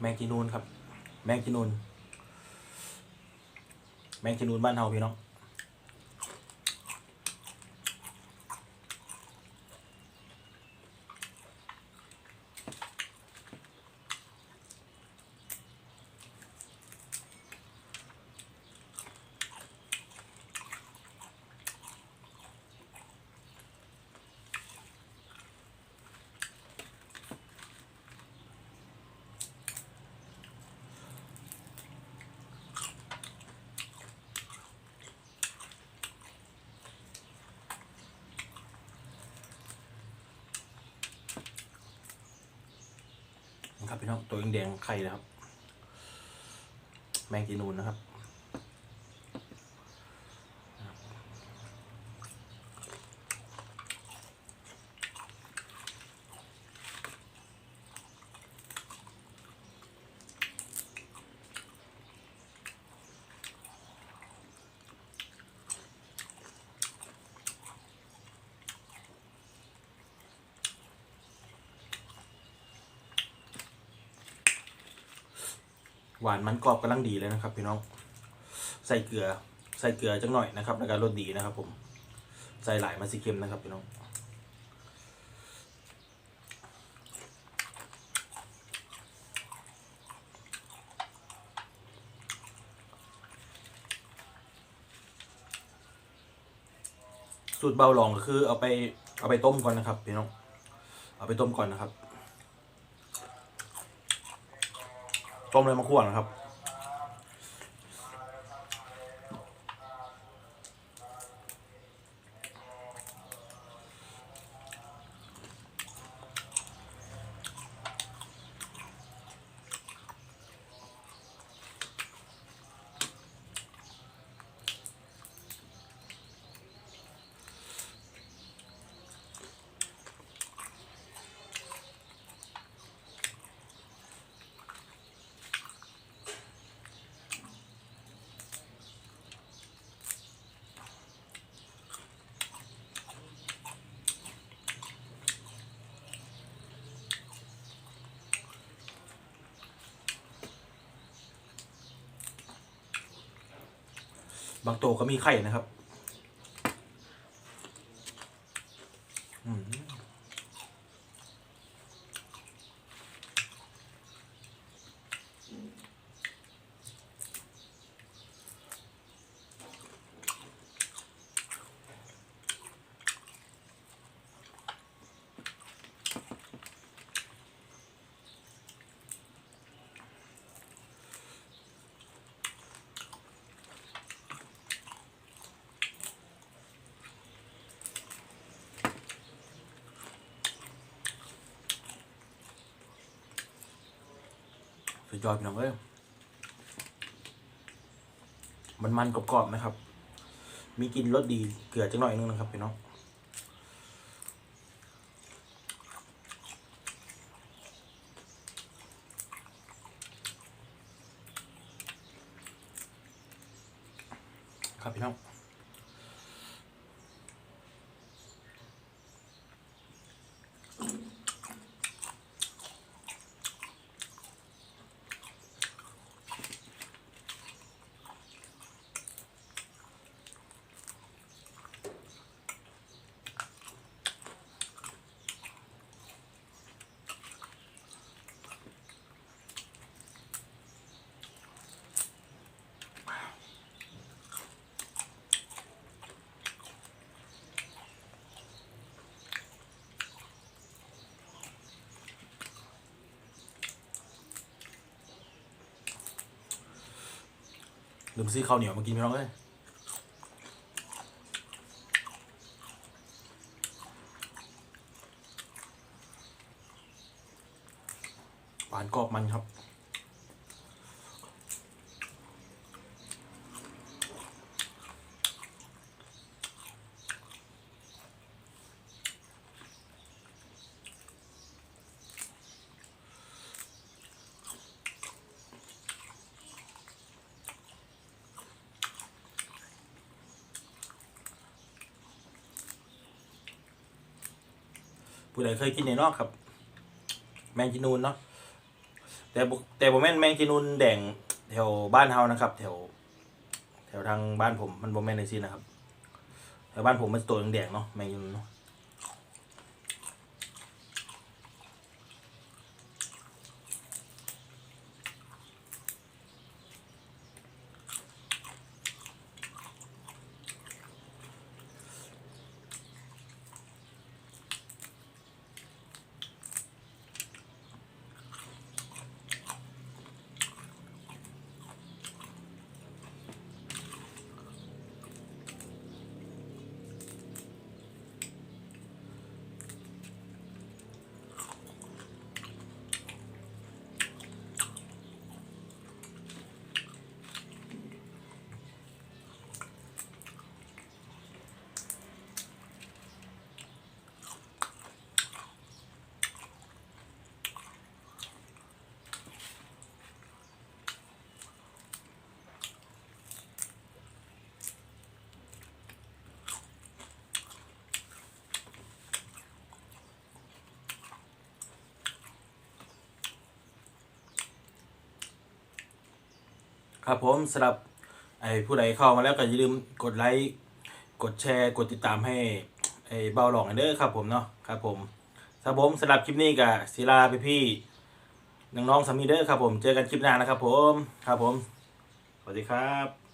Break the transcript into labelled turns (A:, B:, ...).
A: แมงจีนูนครับ แมงจีนูน แมงจีนูนบ้านเฮาพี่น้อง ครับพี่น้องตัวแดงๆไข่นะครับ แมงจีนูนนะครับ หวานมันกรอบกำลังดีเลยนะครับ พี่น้อง ใส่เกลือ ใส่เกลือจังหน่อยนะครับแล้วก็รสดีนะครับ ผม ใส่หลายมาสิเค็มนะครับพี่น้องสูตรเบาหลองก็คือเอาไปเอาไปต้มก่อนนะครับพี่น้อง เอาไปต้มก่อนนะครับ ต้มเลยมะข่วนะครับ บางตัวก็มีไข่นะครับ สุดยอดพี่น้องเอ้ยมันมันกรอบๆนะครับ มีกลินรสดีเกลือจังหน่อยนึงนะครับพี่น้องครับพี่น้อง ลืมซื้อข้าวเหนียวมากินไปน้องเอ้ยหวานกรอบมันครับ ผู้ใดเคยกินในนอกครับ แมงจีนูนเนาะแต่แต่บ่แม่นแมงจีนูนแดงแถวบ้านเฮานะครับ แถว แถวทางบ้านผมมันบ่แม่นในซีนะครับแถวบ้านผมมันตัวแดงๆเนาะแมงจีนูนเนาะ ครับผมสำหรับไอ้ผู้ใดเข้ามาแล้วก็อย่าลืมกดไลค์กดแชร์กดติดตามให้ไอ้เบาหลองเด้อครับผมเนาะครับผมครับผมสำหรับคลิปนี้กับศิลาพี่พี่น้องๆสามีเด้อครับผมเจอกันคลิปหน้านะครับผมครับผมสวัสดีครับ